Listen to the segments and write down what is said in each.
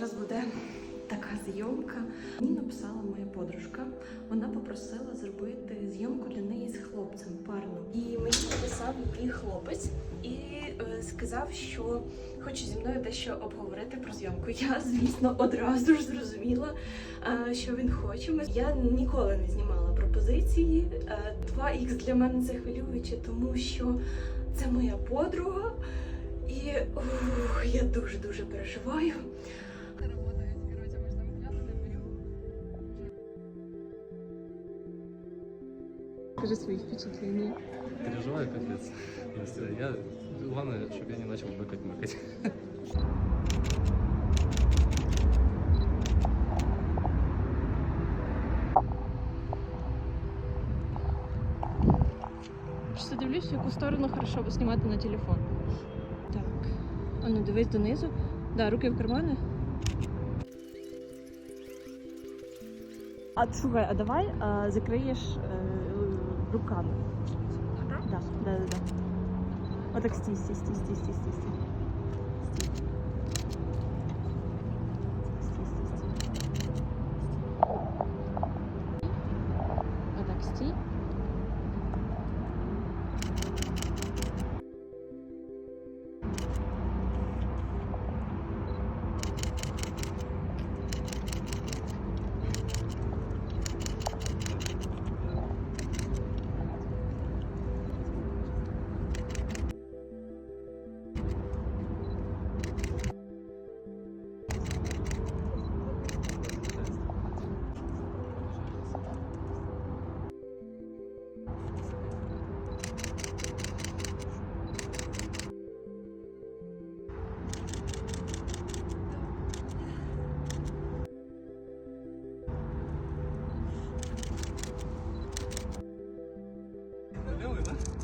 зараз буде така зйомка. Мені написала моя подружка. Вона попросила зробити зйомку для неї з хлопцем парну. І мені написав її хлопець і е, сказав, що хоче зі мною дещо обговорити про зйомку. Я, звісно, одразу ж зрозуміла, е, що він хоче. Я ніколи не знімала пропозиції. Е, 2х для мене це хвилююче, тому що це моя подруга. І ух, я дуже дуже переживаю. Работает, короче, мы там глянули, берем. Скажи свои впечатления. Переживаю капец. Я, главное, чтобы я не начал быкать-мыкать. Просто дивлюсь, в яку сторону хорошо бо знімати на телефон. Так. А ну дивись донизу. Да, руки в кармани. А слухай, а давай а, закриєш а, руками. Да, да, да, да. Отак стій, стій, стій, стій, стій. Стій.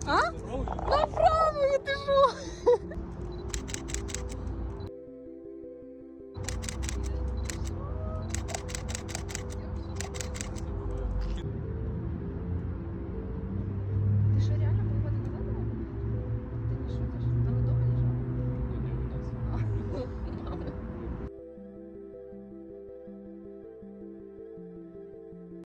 А? Попробуй. Направо, ти що?